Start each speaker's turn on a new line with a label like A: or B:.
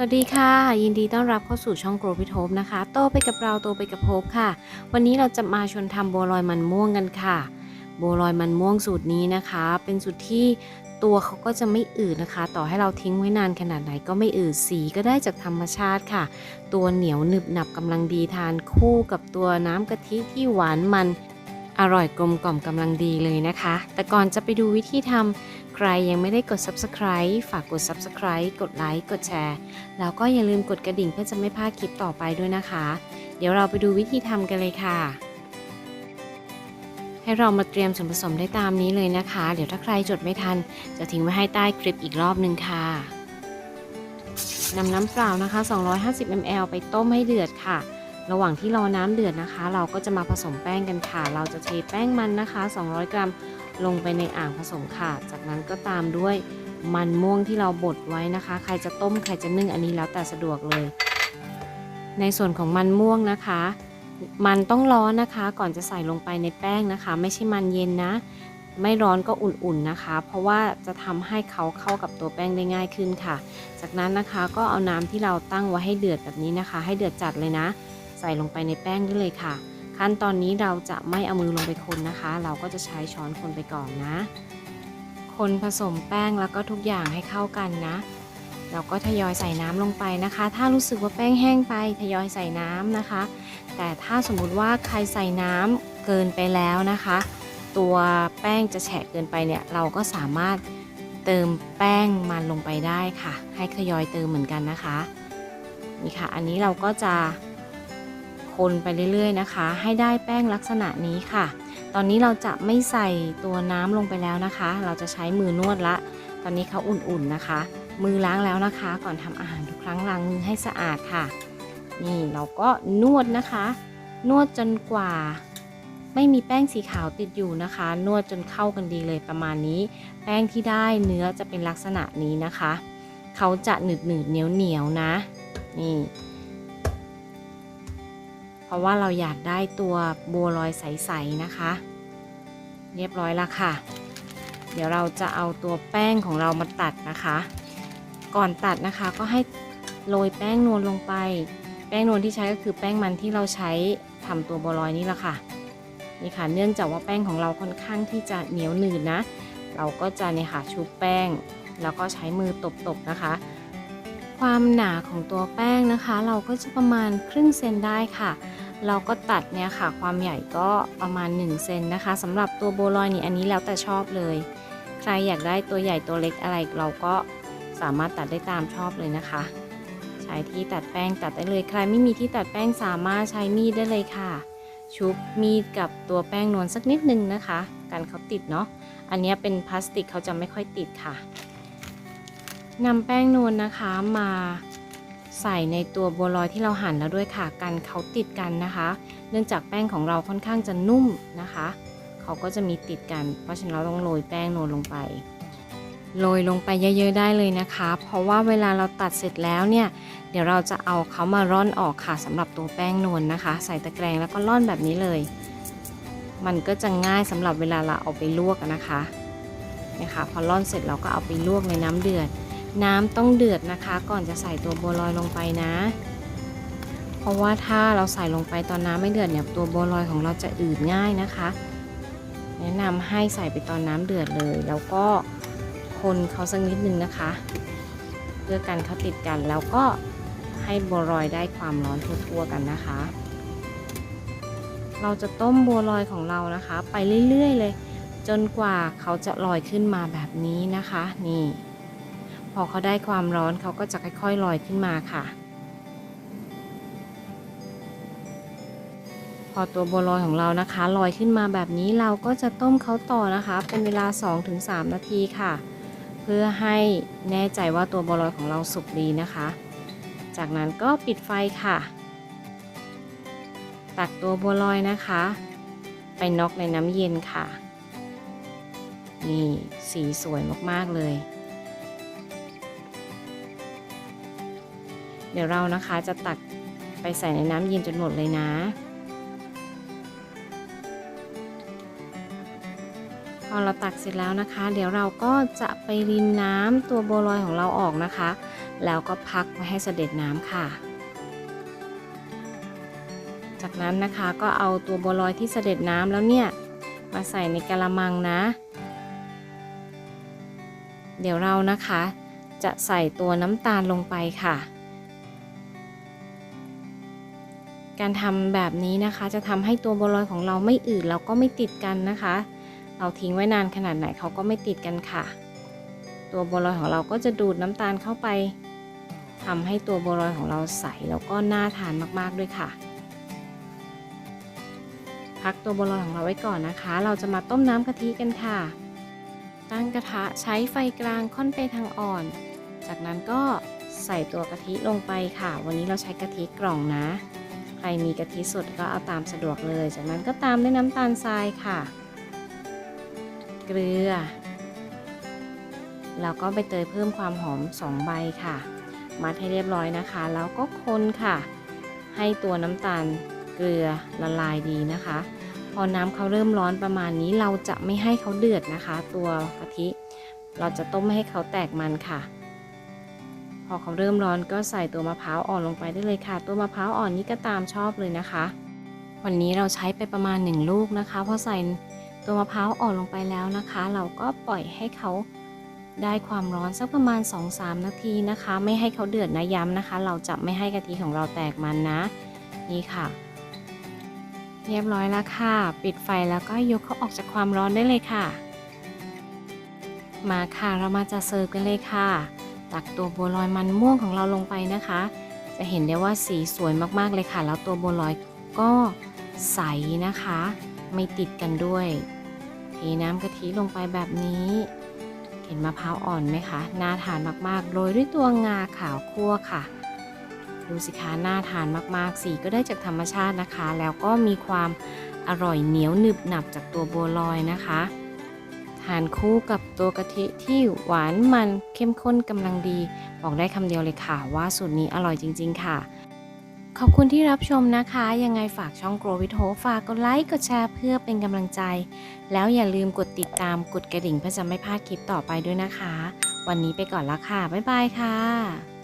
A: สวัสดีค่ะ ยินดีต้อนรับเข้าสู่ช่องโกรพิทบนะคะ โตไปกับเราโตไปกับโพบค่ะ วันนี้เราจะมาชวนทำบัวลอยมันม่วงกันค่ะ บัวลอยมันม่วงสูตรนี้นะคะ เป็นสูตรที่ตัวเขาก็จะไม่อืดนะคะ ต่อให้เราทิ้งไว้นานขนาดไหนก็ไม่อืดสีก็ได้จากธรรมชาติค่ะ ตัวเหนียวหนึบหนับกำลังดีทานคู่กับตัวน้ำกะทิที่หวานมัน อร่อยกลมกล่อมกำลังดีเลยนะคะ แต่ก่อนจะไปดูวิธีทำใครยังไม่ได้กด subscribe ฝากกด subscribe กดไลค์กดแชร์ แล้วก็อย่าลืมกดกระดิ่งเพื่อจะไม่พลาดคลิปต่อไปด้วยนะคะ เดี๋ยวเราไปดูวิธีทำกันเลยค่ะ ให้เรามาเตรียมส่วนผสมได้ตามนี้เลยนะคะ เดี๋ยวถ้าใครจดไม่ทัน จะทิ้งไว้ให้ใต้คลิปอีกรอบหนึ่งค่ะนำน้ำเปล่านะคะ 250 ml ไปต้มให้เดือดค่ะ ระหว่างที่รอน้ำเดือดนะคะ เราก็จะมาผสมแป้งกันค่ะ เราจะเทแป้งมันนะคะ 200 กรัมลงไปในอ่างผสมค่ะ จากนั้นก็ตามด้วยมันม่วงที่เราบดไว้นะคะ ใครจะต้มใครจะนึ่งอันนี้แล้วแต่สะดวกเลย ในส่วนของมันม่วงนะคะ มันต้องร้อนนะคะ ก่อนจะใส่ลงไปในแป้งนะคะ ไม่ใช่มันเย็นนะ ไม่ร้อนก็อุ่นๆนะคะ เพราะว่าจะทำให้เขาเข้ากับตัวแป้งได้ง่ายขึ้นค่ะ จากนั้นนะคะก็เอาน้ำที่เราตั้งไว้ให้เดือดแบบนี้นะคะ ให้เดือดจัดเลยนะ ใส่ลงไปในแป้งได้เลยค่ะ ขั้นตอนนี้เราจะไม่เอามือลงไปคนนะคะ เราก็จะใช้ช้อนคนไปก่อนนะ คนผสมแป้งแล้วก็ทุกอย่างให้เข้ากันนะ เราก็ทยอยใส่น้ำลงไปนะคะ ถ้ารู้สึกว่าแป้งแห้งไปทยอยใส่น้ำนะคะ แต่ถ้าสมมุติว่าใครใส่น้ำเกินไปแล้วนะคะ ตัวแป้งจะแฉะเกินไปเนี่ยเราก็สามารถเติมแป้งมันลงไปได้ค่ะ ให้ทยอยเติมเหมือนกันนะคะนี่ค่ะ อันนี้เราก็จะ คนไปเรื่อยๆนะคะ ให้ได้แป้งลักษณะนี้ค่ะ ตอนนี้เราจะไม่ใส่ตัวน้ำลงไปแล้วนะคะ เราจะใช้มือนวดละ ตอนนี้เขาอุ่นๆนะคะ มือล้างแล้วนะคะ ก่อนทำอาหารทุกครั้งล้างมือให้สะอาดค่ะ นี่เราก็นวดนะคะ นวดจนกว่าไม่มีแป้งสีขาวติดอยู่นะคะ นวดจนเข้ากันดีเลยประมาณนี้ แป้งที่ได้เนื้อจะเป็นลักษณะนี้นะคะ เขาจะหนืดหนืดๆเหนียวเหนียวๆนะ นี่ เพราะว่าเราอยากได้ตัวบัวลอยใสๆนะคะ เรียบร้อยแล้วค่ะ เดี๋ยวเราจะเอาตัวแป้งของเรามาตัดนะคะ ก่อนตัดนะคะก็ให้โรยแป้งนวลลงไป แป้งนวลที่ใช้ก็คือแป้งมันที่เราใช้ทำตัวบัวลอยนี่แหละค่ะนี่ค่ะ เนื่องจากว่าแป้งของเราค่อนข้างที่จะเหนียวหนืดนะเราก็จะเนี่ยค่ะชุบแป้ง แล้วก็ใช้มือตบๆนะคะ ความหนาของตัวแป้งนะคะ เราก็จะประมาณครึ่งเซนได้ค่ะ เราก็ตัดเนี่ยค่ะ ความใหญ่ก็ประมาณ1เซนนะคะสำหรับตัวโบลอยนี่อันนี้แล้วแต่ชอบเลย ใครอยากได้ตัวใหญ่ตัวเล็กอะไรเราก็สามารถตัดได้ตามชอบเลยนะคะ ใช้ที่ตัดแป้งตัดได้เลยใครไม่มีที่ตัดแป้งสามารถใช้มีดได้เลยค่ะ ชุบมีดกับตัวแป้งนวลสักนิดนึงนะคะ กันเขาติดเนาะอันนี้เป็นพลาสติกเขาจะไม่ค่อยติดค่ะ นำแป้งนวลนะคะมาใส่ในตัวบัวลอยที่เราหั่นแล้วด้วยค่ะกันเขาติดกันนะคะ เนื่องจากแป้งของเราค่อนข้างจะนุ่มนะคะ เขาก็จะมีติดกัน เพราะฉะนั้นเราต้องโรยแป้งนวลลงไปโรยลงไปเยอะๆได้เลยนะคะ เพราะว่าเวลาเราตัดเสร็จแล้วเนี่ย เดี๋ยวเราจะเอาเขามาร่อนออกค่ะสำหรับตัวแป้งนวลนะคะ ใส่ตะแกรงแล้วก็ร่อนแบบนี้เลย มันก็จะง่ายสำหรับเวลาเราเอาไปลวกนะคะนะคะพอร่อนเสร็จเราก็เอาไปลวกในน้ำเดือด น้ำต้องเดือดนะคะ ก่อนจะใส่ตัวบัวลอยลงไปนะ เพราะว่าถ้าเราใส่ลงไปตอนน้ำไม่เดือดเนี่ยตัวบัวลอยของเราจะอืดง่ายนะคะ แนะนำให้ใส่ไปตอนน้ำเดือดเลย แล้วก็คนเขาสักนิดนึงนะคะ เพื่อกันเขาติดกันแล้วก็ให้บัวลอยได้ความร้อนทั่วๆกันนะคะ เราจะต้มบัวลอยของเรานะคะ ไปเรื่อยๆเลย จนกว่าเขาจะลอยขึ้นมาแบบนี้นะคะ นี่ อเขาได้ความร้อนเขาก็จะค่อยๆลอยขึ้นมาค่ะ พอตัวบัวลอยของเรานะคะลอยขึ้นมาแบบนี้เราก็จะต้มเขาต่อนะคะ เป็นเวลา 2-3 นาทีค่ะ เพื่อให้แน่ใจว่าตัวบัวลอยของเราสุกดีนะคะ จากนั้นก็ปิดไฟค่ะ ตักตัวบัวลอยนะคะ ไปน็อกในน้ำเย็นค่ะ นี่สีสวยมากๆเลย ดี๋ยวเรานะคะจะตักไปใส่ในน้ำเย็นจนหมดเลยนะพอเราตักเสร็จแล้วนะคะ เดี๋ยวเราก็จะไปรินน้ำตัวโบลอยของเราออกนะคะ แล้วก็พักไว้ให้เสด็จน้ำค่ะ จากนั้นนะคะก็เอาตัวโบลอยที่เสด็จน้ำแล้วเนี่ยมาใส่ในกะละมังนะ เดี๋ยวเรานะคะ จะใส่ตัวน้ำตาลลงไปค่ะ การทำแบบนี้นะคะ จะทำให้ตัวบัวลอยของเราไม่อืดแล้วก็ไม่ติดกันนะคะ เราทิ้งไว้นานขนาดไหนเขาก็ไม่ติดกันค่ะ ตัวบัวลอยของเราก็จะดูดน้ำตาลเข้าไปทำให้ตัวบัวลอยของเราใสแล้วก็น่าทานมากๆด้วยค่ะพักตัวบัวลอยของเราไว้ก่อนนะคะ เราจะมาต้มน้ำกะทิกันค่ะ ตั้งกระทะใช้ไฟกลางค่อนไปทางอ่อน จากนั้นก็ใส่ตัวกะทิลงไปค่ะ วันนี้เราใช้กะทิกล่องนะ ใครมีกะทิสดก็เอาตามสะดวกเลย จากนั้นก็ตามด้วยน้ำตาลทรายค่ะ เกลือ แล้วก็ใบเตยเพิ่มความหอม 2 ใบค่ะ มัดให้เรียบร้อยนะคะ แล้วก็คนค่ะ ให้ตัวน้ำตาลเกลือละลายดีนะคะ พอน้ำเขาเริ่มร้อนประมาณนี้เราจะไม่ให้เขาเดือดนะคะ ตัวกะทิ เราจะต้มไม่ให้เขาแตกมันค่ะ พอเขาเริ่มร้อนก็ใส่ตัวมะพร้าวอ่อนลงไปได้เลยค่ะ ตัวมะพร้าวอ่อนนี้ก็ตามชอบเลยนะคะ วันนี้เราใช้ไปประมาณ 1 ลูกนะคะพอใส่ตัวมะพร้าวอ่อนลงไปแล้วนะคะ เราก็ปล่อยให้เขาได้ความร้อนสักประมาณ 2-3 นาทีนะคะ ไม่ให้เขาเดือดนะย้ำนะคะ เราจะไม่ให้กะทิของเราแตกมันนะ นี่ค่ะ เรียบร้อยแล้วค่ะ ปิดไฟแล้วก็ยกเขาออกจากความร้อนได้เลยค่ะ มาค่ะเรามาจะเสิร์ฟกันเลยค่ะ ตักตัวบัวลอยมันม่วงของเราลงไปนะคะ จะเห็นได้ว่าสีสวยมากๆเลยค่ะ แล้วตัวบัวลอยก็ใสนะคะ ไม่ติดกันด้วยเทน้ำกะทิลงไปแบบนี้ เห็นมะพร้าวอ่อนไหมคะน่าทานมากๆโรยด้วยตัวงาขาวคั่วค่ะ ดูสิคะน่าทานมากๆ สีก็ได้จากธรรมชาตินะคะ แล้วก็มีความอร่อยเหนียวหนึบหนับจากตัวบัวลอยนะคะ ทานคู่กับตัวกะทิที่หวานมันเข้มข้นกำลังดี บอกได้คำเดียวเลยค่ะว่าสูตรนี้อร่อยจริง ๆ ค่ะ ขอบคุณที่รับชมนะคะ ยังไงฝากช่อง Grow with Hope ฝากกดไลค์กดแชร์เพื่อเป็นกำลังใจ แล้วอย่าลืมกดติดตามกดกระดิ่งเพื่อจะไม่พลาดคลิปต่อไปด้วยนะคะ วันนี้ไปก่อนละค่ะ บ๊ายบายค่ะ